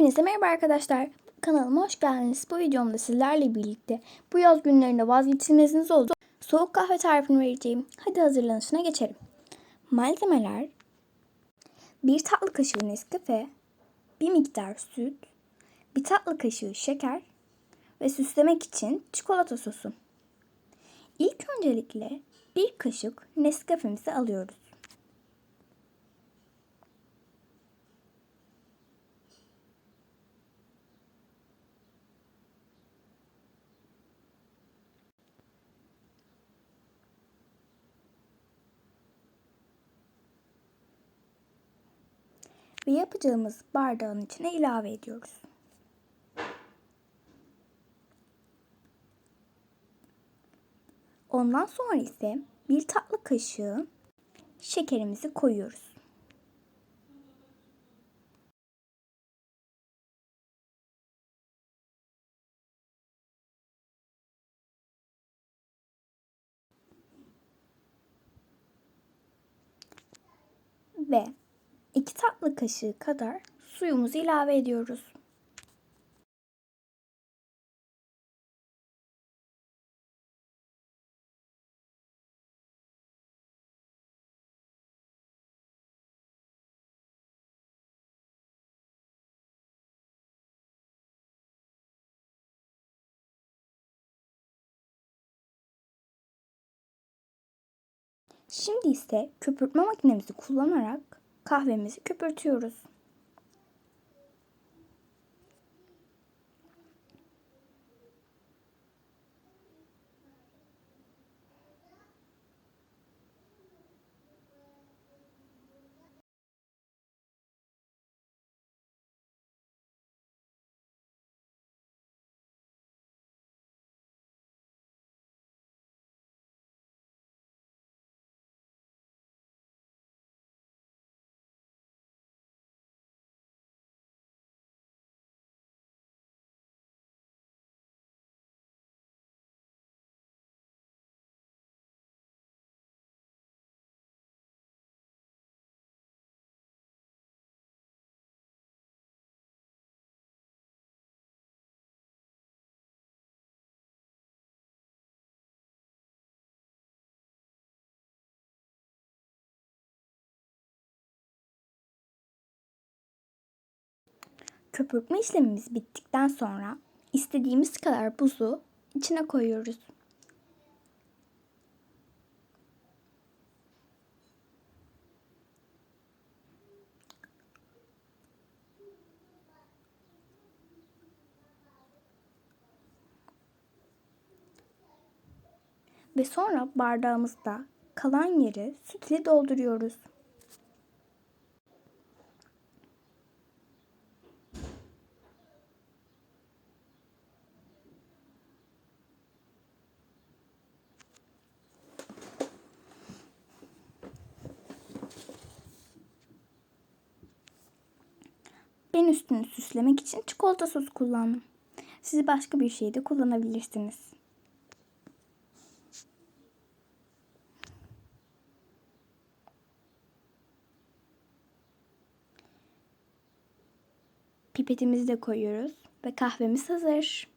Hepinize merhaba arkadaşlar. Kanalıma hoş geldiniz. Bu videomda sizlerle birlikte bu yaz günlerinde vazgeçilmeziniz oldu. Soğuk kahve tarifini vereceğim. Hadi hazırlanışına geçelim. Malzemeler 1 tatlı kaşığı Nescafe, 1 miktar süt, 1 tatlı kaşığı şeker ve süslemek için çikolata sosu. İlk öncelikle 1 kaşık Nescafe'mizi alıyoruz. Ve yapacağımız bardağın içine ilave ediyoruz. Ondan sonra ise bir tatlı kaşığı şekerimizi koyuyoruz. Ve 2 tatlı kaşığı kadar suyumuzu ilave ediyoruz. Şimdi ise köpürtme makinemizi kullanarak kahvemizi köpürtüyoruz. Köpürtme işlemimiz bittikten sonra istediğimiz kadar buzu içine koyuyoruz. Ve sonra bardağımızda kalan yeri süt ile dolduruyoruz. Ben üstünü süslemek için çikolata sosu kullandım. Siz başka bir şey de kullanabilirsiniz. Pipetimizi de koyuyoruz ve kahvemiz hazır.